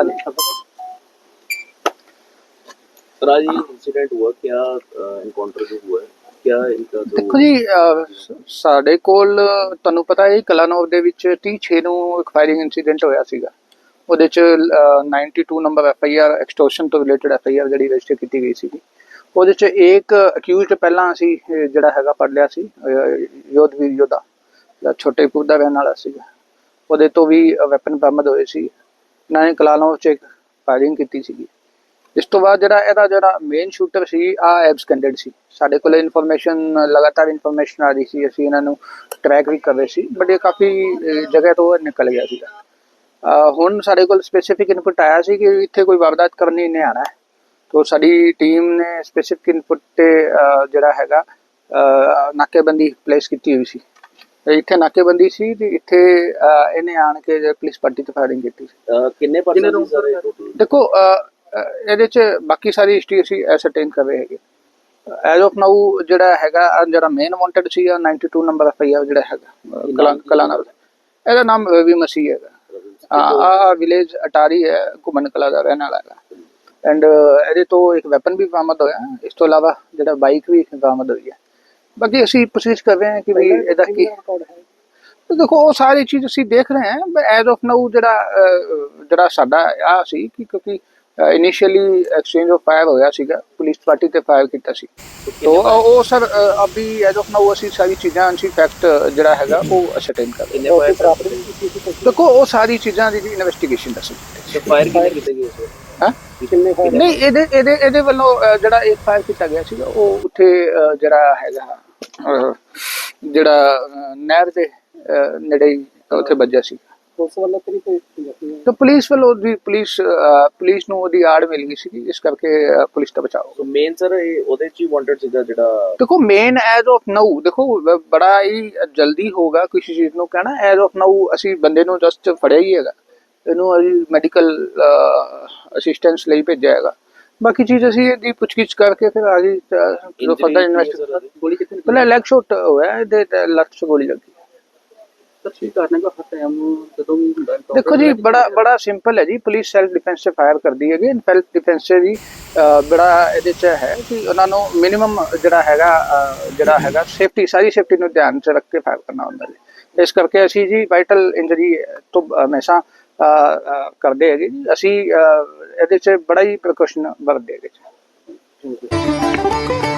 ਹਾਂਜੀ राज ये इंसिडेंट हुआ क्या इनकाउंटर जो हुआ है क्या इनका जो ਦੇਖੋ ਜੀ ਅਹ, ਸ- ਸਾਡੇ ਕੋਲ ਤੁਹਾਨੂੰ ਪਤਾ ਹੈ ਕਲਾਨੌਰ ਦੇ ਵਿੱਚ 36 ਨੂੰ ਇੱਕ ਫਾਇਰਿੰਗ ਇਨਸੀਡੈਂਟ ਹੋਇਆ ਸੀਗਾ ਉਹਦੇ ਚ ਅਹ, 92 number F I R extortion ਤੋਂ ਰਿਲੇਟਡ ਐਫ ਆਈ ਆਰ ਜਿਹੜੀ ਰਜਿਸਟਰ ਕੀਤੀ ਗਈ ਸੀਗੀ ਉਹਦੇ ਚ ਇੱਕ ਅਕਿਊਜ਼ਡ ਪਹਿਲਾਂ ਅਸੀਂ ਅਹ, ਜਿਹੜਾ ਹੈਗਾ ਪੜ ਲਿਆ ਸੀ ਅਹ, ਯੋਧਵੀਰ ਯੋਧਾ ਜਿਹੜਾ ਛੋਟੇ ਪੁੱਦਾ ਰਹਿਣ ਵਾਲਾ ਸੀਗਾ ਉਹਦੇ ਤੋਂ ਵੀ ਵੈਪਨ ਬਰਾਮਦ ਹੋਏ ਸੀ ਇਹਨਾਂ ਨੇ ਕਲਾਨੌਰ ਚ ਫਾਇਰਿੰਗ ਕੀਤੀ ਸੀਗੀ। ਇਸ ਤੋਂ ਬਾਅਦ ਜਿਹੜਾ ਇਹਦਾ ਜਿਹੜਾ ਮੇਨ ਸ਼ੂਟਰ ਸੀ ਆ ਐਬਸਕੈਂਡਡ ਸੀ। ਸਾਡੇ ਕੋਲ ਇਨਫੋਰਮੇਸ਼ਨ ਲਗਾਤਾਰ ਇਨਫੋਰਮੇਸ਼ਨ ਆ ਰਹੀ ਸੀ। ਅਸੀਂ ਇਹਨਾਂ ਨੂੰ ਟਰੈਕ ਵੀ ਕਰ ਰਹੇ ਸੀ ਬਟ ਇਹ ਕਾਫੀ ਜਗ੍ਹਾ ਤੋਂ ਨਿਕਲ ਗਿਆ ਸੀਗਾ। ਹੁਣ ਸਾਡੇ ਕੋਲ ਸਪੈਸੀਫਿਕ ਇਨਪੁਟ ਆਇਆ ਸੀ ਕਿ ਇੱਥੇ ਕੋਈ ਵਾਰਦਾਤ ਕਰਨੀ ਨਹੀਂ ਆਣਾ ਹੈ। ਤੋ ਸਾਡੀ ਟੀਮ ਨੇ ਸਪੈਸੀਫਿਕ ਇਨਪੁਟ ਤੇ ਜਿਹੜਾ ਹੈਗਾ ਨਾਕੇਬੰਦੀ ਪਲੇਸ ਕੀਤੀ ਹੋਈ ਸੀ। ਇੱਥੇ ਨਾਕੇਬੰਦੀ ਸੀ ਤੇ ਇੱਥੇ ਇਹਨੇ ਆਣ ਕੇ ਜੇ ਪੁਲਿਸ ਪਾਰਟੀ ਤੇ ਫਾਇਰਿੰਗ ਕੀਤੀ ਸੀ। ਕਿੰਨੇ ਪਰਸਨ ਸੀ ਦੇਖੋ ਇਹਦੇ ਚ ਬਾਕੀ ਸਾਰੀ ਹਿਸਟਰੀ ਅਸੀਂ ਐਸਰਟੇਨ ਕਰ ਰਹੇ ਹੈਗੇ। ਐਜ਼ ਆਫ ਨਾਊ ਜਿਹੜਾ ਹੈਗਾ ਜਿਹੜਾ ਮੇਨ ਵਾਂਟਡ ਸੀ 92 ਨੰਬਰ ਐਫ ਆਈ ਆਰ ਜਿਹੜਾ ਹੈਗਾ ਅਹ, ਨਾਲ। ਇਹਦਾ ਨਾਮ ਰਵੀ ਮਸੀਹ ਹੈਗਾ। ਆ ਵਿਲੇਜ ਅਟਾਰੀ ਹੈ ਘੁੰਮਣ ਕਲਾ ਦਾ ਰਹਿਣ ਵਾਲਾ ਐਂਡ ਇਹਦੇ ਤੋਂ ਇੱਕ ਵੈਪਨ ਵੀ ਬਰਾਮਦ ਹੋਇਆ। ਇਸ ਤੋਂ ਇਲਾਵਾ ਜਿਹੜਾ ਬਾਈਕ ਵੀ ਬਰਾਮਦ ਹੋਈ ਹੈ। ਬਾਕੀ ਅਸੀਂ ਕੋਸ਼ਿਸ਼ ਕਰ ਰਹੇ ਹਾਂ ਕਿ ਵੀ ਇਹਦਾ ਕੀ ਤੇ ਦੇਖੋ ਉਹ ਸਾਰੀ ਚੀਜ਼ ਅਸੀਂ ਦੇਖ ਰਹੇ ਹਾਂ ਬਟ ਐਜ਼ ਆਫ ਨਾਊ ਜਿਹੜਾ ਜਿਹੜਾ ਸਾਡਾ ਆ ਸੀ ਕਿ ਕਿਉਂਕਿ ਇਨੀਸ਼ੀਅਲੀ ਐਕਸਚੇਂਜ ਆਫ ਫਾਇਰ ਹੋਇਆ ਸੀਗਾ ਪੁਲਿਸ ਪਾਰਟੀ ਤੇ ਫਾਇਰ ਕੀਤਾ ਸੀ। ਤੋ ਉਹ ਸਰ ਅਭੀ ਐਜ਼ ਆਫ ਨਾਊ ਅਸੀਂ ਸਾਰੀ ਚੀਜ਼ਾਂ ਅਨਸੀ ਫੈਕਟ ਜਿਹੜਾ ਹੈਗਾ ਉਹ ਅਸਰਟੇਨ ਕਰ ਰਹੇ ਹਾਂ। ਦੇਖੋ ਉਹ ਸਾਰੀ ਚੀਜ਼ਾਂ ਦੀ ਇਨਵੈਸਟੀਗੇਸ਼ਨ ਦੱਸੋ। ਫਾਇਰ ਕਿਹਨੇ ਕੀਤੇ ਗਏ ਸਰ ਹਾਂ? ਨਹੀਂ ਇਹਦੇ ਇਹਦੇ ਇਹਦੇ ਵੱਲੋਂ ਜਿਹੜਾ ਇੱਕ ਫਾਇਰ ਕੀਤਾ ਗਿਆ ਸੀਗਾ ਉਹ ਉੱਥੇ ਜਿਹੜਾ ਹੈਗਾ ਜਿਹੜਾ ਨਹਿਰ ਦੇ ਨੇੜੇ ਉੱਥੇ ਵੱਜਿਆ ਸੀ। ਪੁਲਿਸ ਵੱਲੋਂ ਪੁਲਿਸ ਵੱਲੋਂ ਦੀ ਪੁਲਿਸ ਪੁਲਿਸ ਨੂੰ ਉਹਦੀ ਆੜ ਮਿਲ ਗਈ ਸੀ ਇਸ ਕਰਕੇ ਪੁਲਿਸ ਦਾ ਬਚਾਓ ਮੇਨ ਸਰ ਇਹ ਉਹਦੇ ਚ ਹੀ ਵਾਂਟਡ ਸੀਗਾ ਜਿਹੜਾ ਦੇਖੋ ਮੇਨ ਐਜ਼ ਆਫ ਨਾਊ ਦੇਖੋ ਬੜਾ ਹੀ ਜਲਦੀ ਹੋਗਾ ਕਿਸੇ ਚੀਜ਼ ਨੂੰ ਕਹਿਣਾ ਐਜ਼ ਆਫ ਨਾਊ ਅਸੀਂ ਬੰਦੇ ਨੂੰ ਜਸਟ ਫੜਿਆ ਹੀ ਹੈਗਾ। ਇਹਨੂੰ ਅਸੀਂ ਮੈਡੀਕਲ ਅਸਿਸਟੈਂਸ ਲਈ ਭੇਜਿਆ ਹੈਗਾ। ਬਾਕੀ ਚੀਜ਼ ਅਸੀਂ ਇਹਦੀ ਪੁੱਛਗਿੱਛ ਕਰਕੇ ਫਿਰ ਆਗੇ ਜੋ ਫਰਦਰ ਇਨਵੈਸਟ ਗੋਲੀ ਕਿਤਨੇ ਪਹਿਲਾਂ ਲੈਗ? ਸ਼ਾਟ ਹੋਇਆ ਇਹਦੇ ਤੇ ਲੱਤ 'ਚ ਗੋਲੀ ਲੱਗੀ। ਵੀ ਦੇਖੋ ਜੀ ਬੜਾ ਬੜਾ ਸਿੰਪਲ ਹੈ ਜੀ ਪੁਲਿਸ ਸੈਲਫ ਡਿਫੈਂਸ ਤੇ ਫਾਇਰ ਕਰਦੀ ਹੈਗੀ ਸੈਲਫ ਡਿਫੈਂਸ ਜੀ ਅਹ, ਬੜਾ ਇਹਦੇ ਚ ਹੈ ਕਿ ਉਹਨਾਂ ਨੂੰ ਮਿਨੀਮਮ ਜਿਹੜਾ ਹੈਗਾ ਜਿਹੜਾ ਹੈਗਾ ਸੇਫਟੀ ਸਾਰੀ ਸੇਫਟੀ ਨੂੰ ਧਿਆਨ ਚ ਰੱਖ ਕੇ ਫਾਇਰ ਕਰਨਾ ਹੁੰਦਾ ਹੈ ਇਸ ਕਰਕੇ ਅਸੀਂ ਜੀ ਵਾਈਟਲ ਇੰਜਰੀ ਤੋਂ ਹਮੇਸ਼ਾ ਕਰਦੇ ਹੈਗੇ ਜੀ ਅਸੀਂ ਇਹਦੇ ਚ ਬੜਾ ਹੀ ਪ੍ਰੀਕਾਸ਼ਨ ਵਰਤਦੇ ਹੈਗੇ ਜੀ Thank.